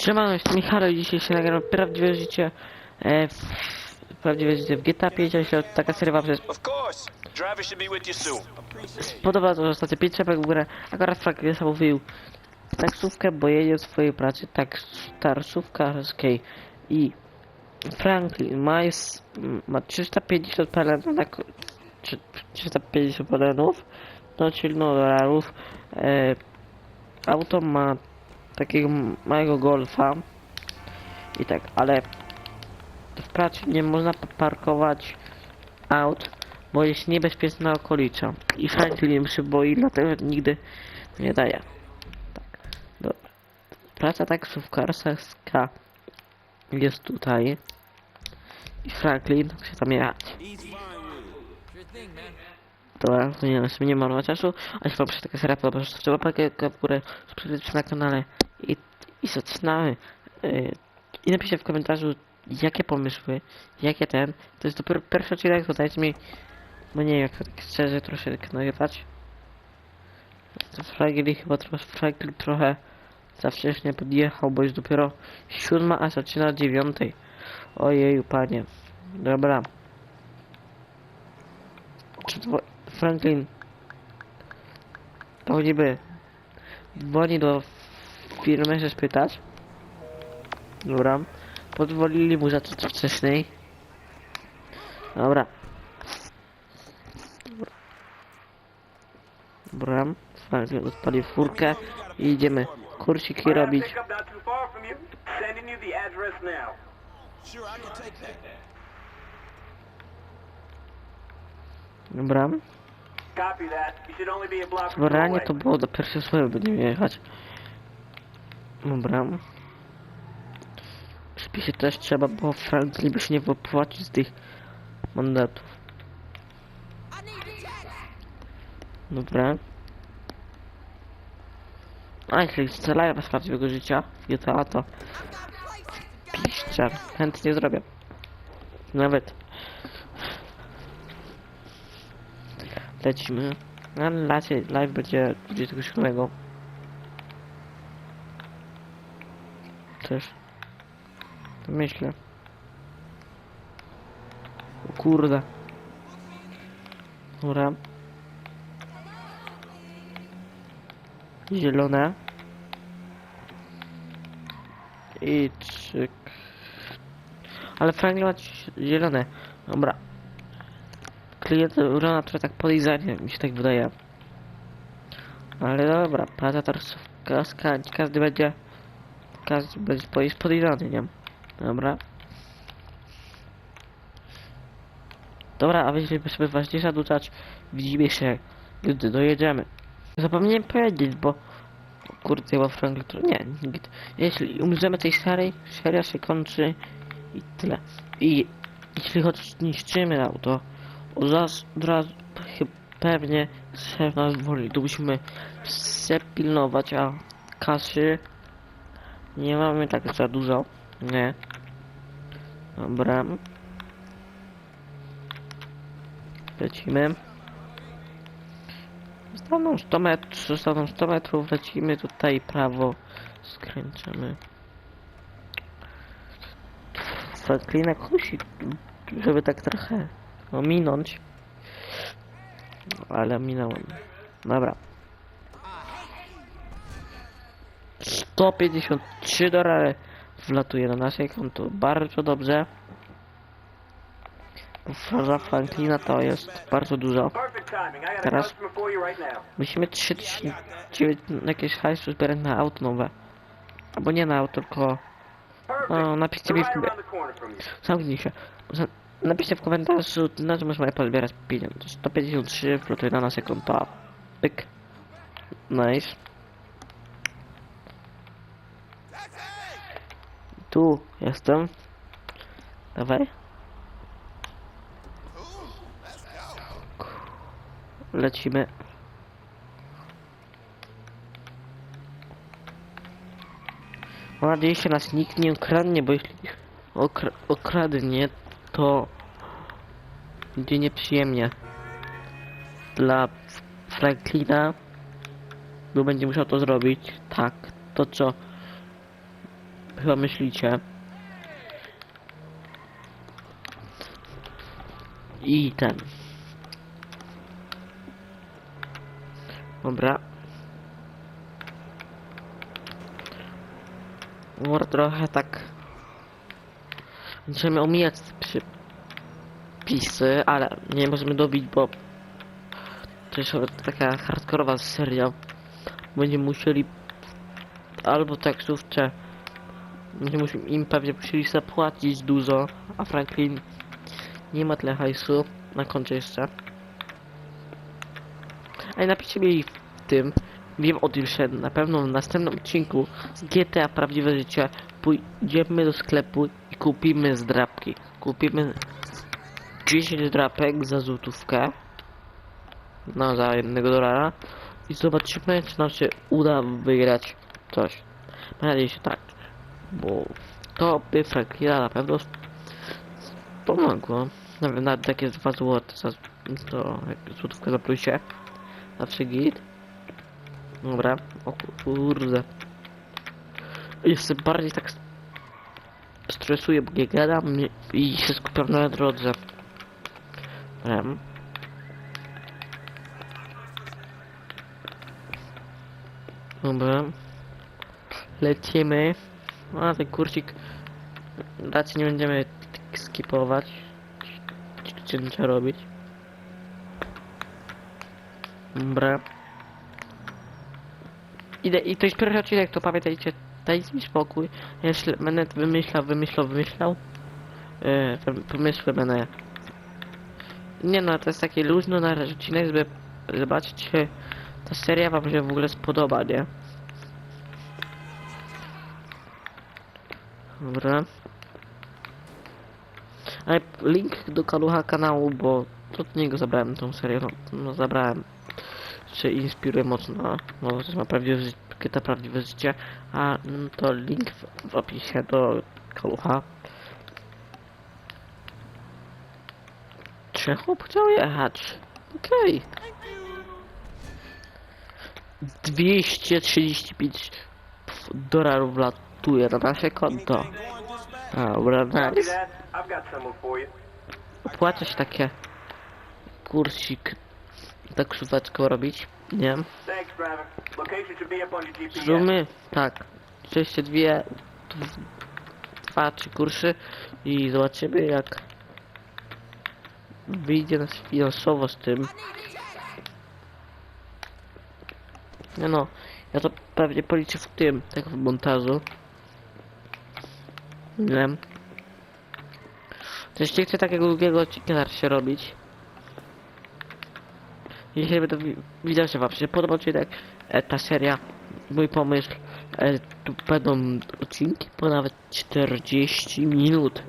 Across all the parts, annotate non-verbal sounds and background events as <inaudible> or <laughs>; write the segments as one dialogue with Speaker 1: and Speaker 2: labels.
Speaker 1: Siemano, jestem Michał i dzisiaj się nagram prawdziwe życie e, w, prawdziwe życie w GTA 5, a się taka seria przez
Speaker 2: Of course. Driver should be with you soon.
Speaker 1: Podoba to, że ostatnio 5 czepek w górę, akurat Franklin zamówił taksówkę, bo jedzie do swojej pracy tak taksówkarskiej i Franklin ma, jest, ma 350 pelenów na ko- trzy- 350 pelenów, no czyli no dolarów e, auto ma takiego małego golfa i tak, ale w pracy nie można parkować aut bo jest niebezpieczna okolica i Franklin się boi, dlatego nigdy nie daje. Tak, dobra. Praca taksówkarska jest tutaj i Franklin się tam jechać. Dobra, nie nie marnować czasu, a jeśli wam się taka seria podoba, to trzeba pakę w górę, na kanale i, i zaczynamy. Yy, I napiszcie w komentarzu, jakie pomysły, jakie ten, to jest dopiero pierwszy odcinek, to dajcie mi bo nie wiem, jak tak szczerze troszeczkę nagrywać. To Fragili chyba trochę, Fragil trochę za wcześnie podjechał, bo jest dopiero siódma, a zaczyna dziewiątej. Ojeju, panie. Dobra. Czy to Franklin to niby dzwoni do firmy, się spytać. Dobra. Pozwolili mu zacząć wcześniej. Dobra. Dobra, odpalił furkę i idziemy kursiki robić. Dobra,
Speaker 3: away.
Speaker 1: to było do pierwszej słowy będziemy jechać. Dobra. W też trzeba, bo Franklin by się nie wypłacić z tych mandatów. Dobra. A jeśli strzelają bez prawdziwego życia GTA to piszcie, chętnie zrobię. Nawet lecimy. Na razie live będzie 27. Też. Myślę. O kurde. Dobra. Zielone. I czyk. Ale Franklin zielone. Dobra. Klient Rona trochę tak podejrzanie, mi się tak wydaje. Ale dobra, praca taksówkarska, każdy będzie... Każdy będzie jest podejrzany, nie? Dobra. Dobra, a jeśli sobie ważniejsza dodać, widzimy się, gdy dojedziemy. Zapomniałem powiedzieć, bo... Kurde, Franklin... to- Nie. Jeśli umrzemy tej serii, seria się kończy i tyle. I jeśli choć niszczymy auto, od razu, od razu pewnie szef nas woli. Tu musimy sepilnować, a kasy nie mamy tak za dużo. Nie. Dobra. Lecimy. Zostaną 100 metrów, zostaną 100 metrów, lecimy tutaj prawo, skręcamy. Franklina kusi, żeby tak trochę ominąć. Ale minąłem. Dobra. 153 dolary wlatuje na nasze konto. Bardzo dobrze. Za Franklina to jest bardzo dużo. Teraz-. Musimy 3 9 jakieś hajsu zbierać na auto nowe. Albo nie na auto, tylko... No, napiszcie mi w... Zamknij się. Napiszcie w komentarzu, na czym można pozbierać pieniądze. 153 wlotuje na nasze konto. Pyk. Nice. Tu jestem. Dawaj. Lecimy. Mam nadzieję, że nas nikt nie ukradnie, bo jeśli okra okradnie, to będzie nieprzyjemnie dla Franklina, bo będzie musiał to zrobić. Tak, to co myślicie. I ten. Dobra. Może trochę tak... Będziemy omijać te przepisy, ale nie możemy dobić, bo to jest taka hardkorowa seria. Będziemy musieli albo taksówce będziemy im pewnie musieli zapłacić dużo, a Franklin nie ma tyle hajsu na koncie jeszcze. Ej, napiszcie mi w tym, wiem o tym, że na pewno w następnym odcinku z GTA Prawdziwe Życie pójdziemy do sklepu i kupimy zdrapki. Kupimy 10 drapek za złotówkę. No, za jednego dolara. I zobaczymy, czy nam się uda wygrać coś. Mam nadzieję, że tak. Bo to by Franklina na pewno pomogło. Nawet nawet jest 2 złote za to złotówkę za plusie. Zawsze git. Dobra. O kurde. Jestem bardziej tak stresuję, bo nie gadam i się skupiam na drodze. Em. Dobra. Lecimy. A ten kurcik raczej nie będziemy skipować. Trzeba robić? Dobra. Idę i to jest pierwszy odcinek, to pamiętajcie, dajcie mi spokój. Jeśli będę wymyślał, wymyślał, wymyślał. Yy, wym- pomysły będę. Nie no, to jest taki luźno na odcinek, żeby zobaczyć, czy ta seria wam się w ogóle spodoba, nie? Dobra. Ale link do kalucha kanału, bo od niego zabrałem tą serię, no, no zabrałem. Się inspiruje mocno, no to ma prawdziwe życie, ta prawdziwe życie, a mm, to link w, w opisie do kalucha. Chłop chciał jechać. Okej. 235 dolarów latuje na nasze konto. Dobra, nice. Opłaca się takie kursik taksóweczką robić, nie? Zróbmy tak, jeszcze dwie, dw- dwa, trzy kursy i zobaczymy jak wyjdzie nas finansowo z tym. Nie no, ja to pewnie policzę w tym, tak w montażu. Nie wiem. Też nie chcę takiego długiego odcinka się robić. Jeśli będę wi- widział, że wam się podoba odcinek, e, ta seria, mój pomysł, e, tu będą odcinki po nawet 40 minut.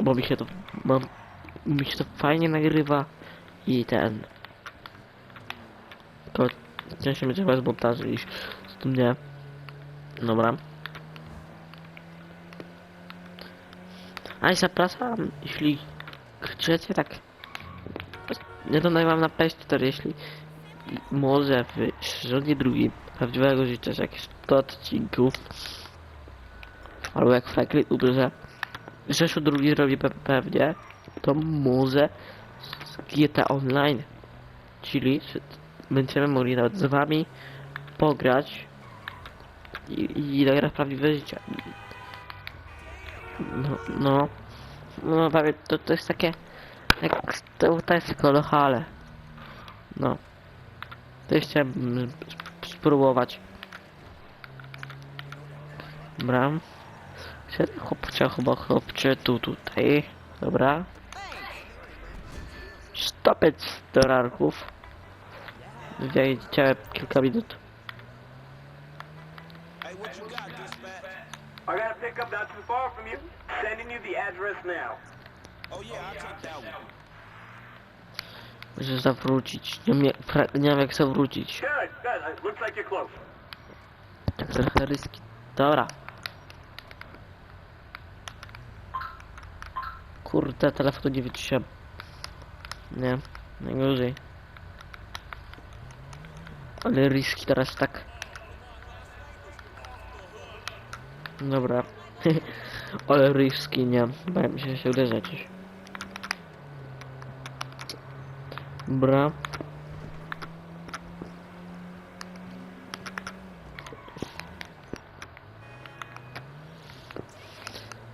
Speaker 1: Bo mi się to, bo mi się to fajnie nagrywa i ten. To ciężej będzie chyba z montażu niż z tym nie. Dobra. A i zapraszam, jeśli chcecie tak. Nie to nagrywam na PS4, jeśli może w sezonie drugim prawdziwego życia, że jakieś 100 odcinków. Albo jak Franklin umrze Rzeszu drugi zrobi pe pewnie to może z GTA Online. Czyli będziemy mogli nawet z wami pograć i, i nagrać prawdziwe życie no, no, no prawie to, to jest takie jak jest tylko lokale. No. To sp- spróbować. Ten chłopcze, chyba chłopcze tu, tutaj. Dobra. Stopiec dolarków. Widziałem kilka minut.
Speaker 3: Pickup not too far from you. Sending you the address now.
Speaker 2: Oh yeah, I'll take that one.
Speaker 1: Muszę zawrócić. Nie, wiem jak zawrócić.
Speaker 3: Good, good. Looks like you're close.
Speaker 1: Tak trochę ryski. Dobra. Kurde, telefonu nie wyciszyłem. Nie, najgorzej. Ale riski teraz tak. Dobra. <laughs> Ale riski nie. Bałem się się uderzać. Dobra.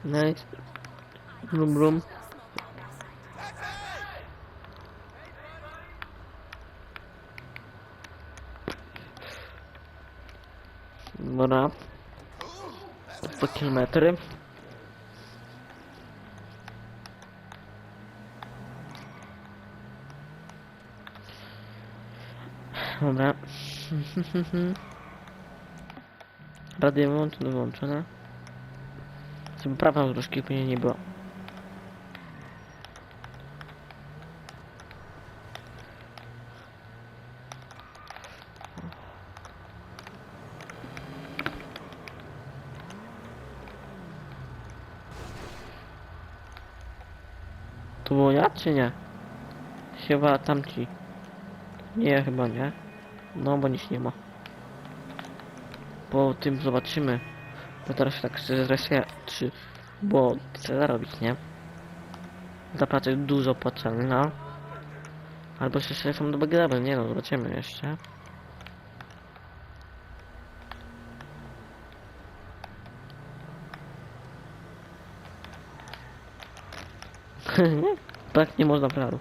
Speaker 1: Nice. Brum brum. Dobra. Po kilometry. Dobra. <laughs> Radio wyłączone, wyłączone. Żeby prawa troszkę później nie było. Ja czy nie? Chyba tamci. Nie, chyba nie. No, bo nic nie ma. Po tym zobaczymy. Bo teraz tak zresuję, czy... Bo chcę zarobić, nie? Zapłacę dużo potrzebne. Albo się szefem do bagramy, nie no, zobaczymy jeszcze. <laughs> tak nie można prawo.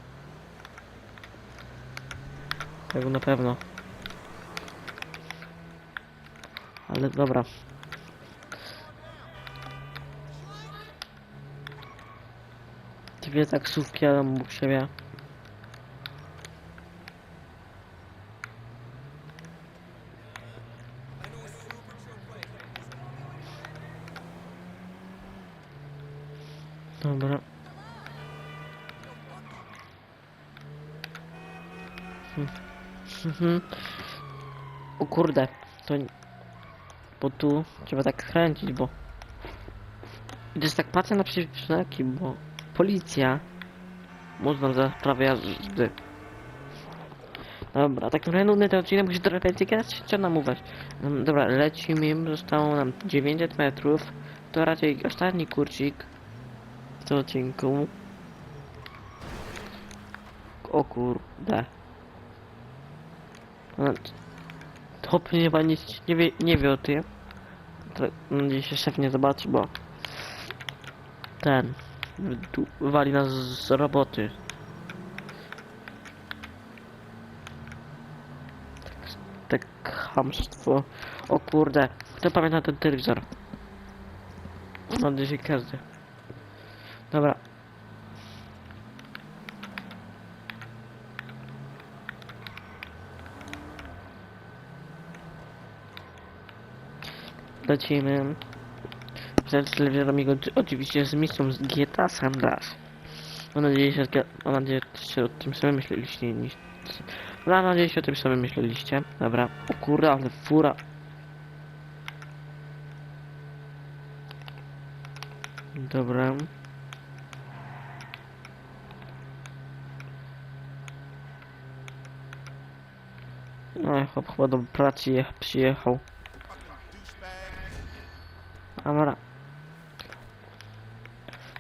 Speaker 1: Tak na pewno. Ale dobra. Dwie taksówki, ale mógł siebie. Dobra. Mhm. O kurde, to... Bo tu trzeba tak kręcić, bo... Też tak patrzę na przeciwznaki, bo... Policja... Można za prawo jazdy. Dobra, tak naprawdę nudny ten odcinek, musi trochę więcej co nam. Mm, Dobra, lecimy, zostało nam 900 metrów. To raczej ostatni kurcik w tym odcinku. O kurde. No, To chyba nic nie wie, nie wie o tym. Nadzieję się szef nie zobaczy, bo ten wali nas z roboty. Tak, tak hamstwo. O kurde, kto pamięta ten telewizor? Mam nadzieję, że każdy. Dobra. Lecimy. Przed jego oczywiście z misją z GTA San. Mam nadzieję, że mam nadzieję, że o tym samym myśleliście niż... Mam nadzieję, że o tym samym myśleliście. Dobra. O kurde, ale fura. Dobra. No, chyba do pracy je- przyjechał. Dobra.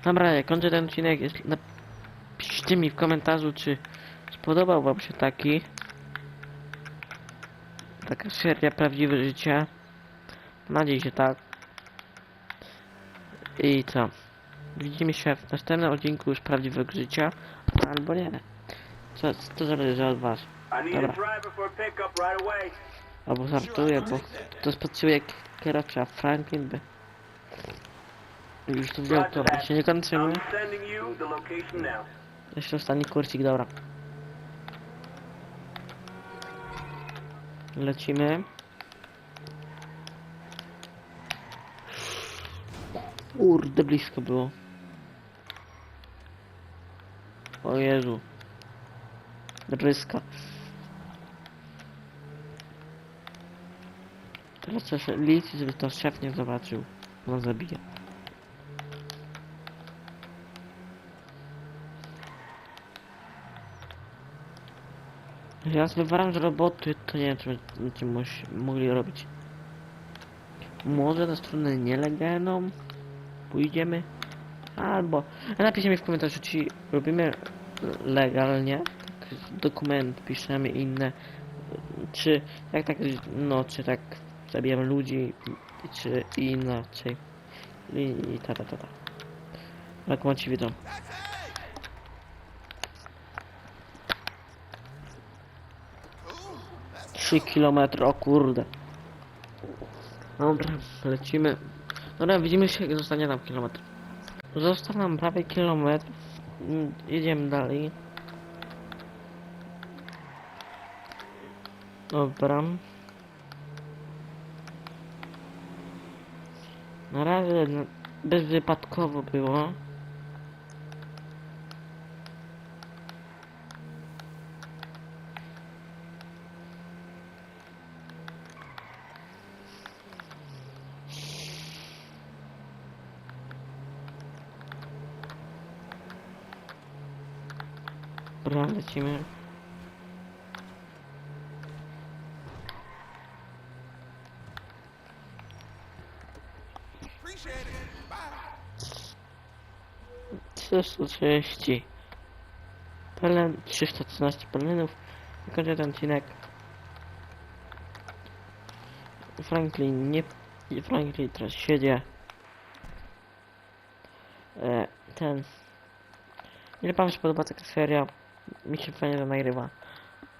Speaker 1: Dobra, jak kończę ten odcinek, jest, napiszcie mi w komentarzu, czy spodobał wam się taki taka seria prawdziwe życie. Mam nadzieję, że tak. I co? Widzimy się w następnym odcinku już prawdziwego życia, albo nie. Co, to zależy od was. Dobra. Albo żartuję, bo to spoczył kierowca Franklin by już tu wziął to, się nie
Speaker 3: now.
Speaker 1: Jeszcze ostatni kurcik, dobra. Lecimy. Kurde, blisko było. O Jezu. Bryska. Teraz trzeba się liczyć, żeby to szef nie zobaczył. No zabije. Ja wywaram z roboty, to nie wiem, czy, moś, mogli robić. może na stronę nielegalną pójdziemy, albo napiszcie mi w komentarzu, czy robimy legalnie, tak, dokument piszemy inne, czy jak tak, no, czy tak zabijamy ludzi, czy inaczej. I, i ta, ta, ta, ta. Jak macie wiedzą. Trzy kilometry, o kurde. Dobra, lecimy. Dobra, widzimy się, jak zostanie nam kilometr. Został nam prawie kilometr. Mm, Jedziemy dalej. Dobra. Na razie bezwypadkowo było. Dobra, lecimy.
Speaker 2: Bye.
Speaker 1: 330 pelen, 313 pelenów i kończę ten odcinek Franklin nie Franklin teraz siedzie e, ten ile wam się podoba taka seria mi się fajnie to nagrywa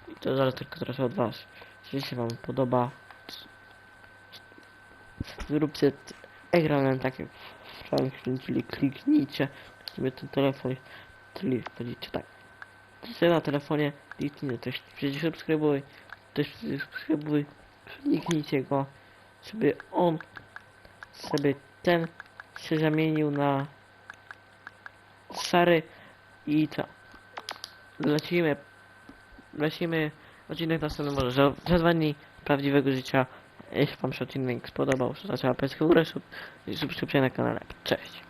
Speaker 1: i to zależy tylko teraz od was jeśli się wam podoba zróbcie t- ekran tak jak Franklin, czyli kliknijcie sobie ten telefon, czyli powiedzicie tak. Ty na telefonie, kliknij też przecież subskrybuj, też subskrybuj, kliknijcie go, żeby on, sobie ten się zamienił na szary i co? Lecimy, lecimy, odcinek następny może za, za dwa dni prawdziwego życia. Jeśli wam się odcinek spodobał, zaczęła łapeczkę w górę, sub, i subskrypcja na kanale. Cześć!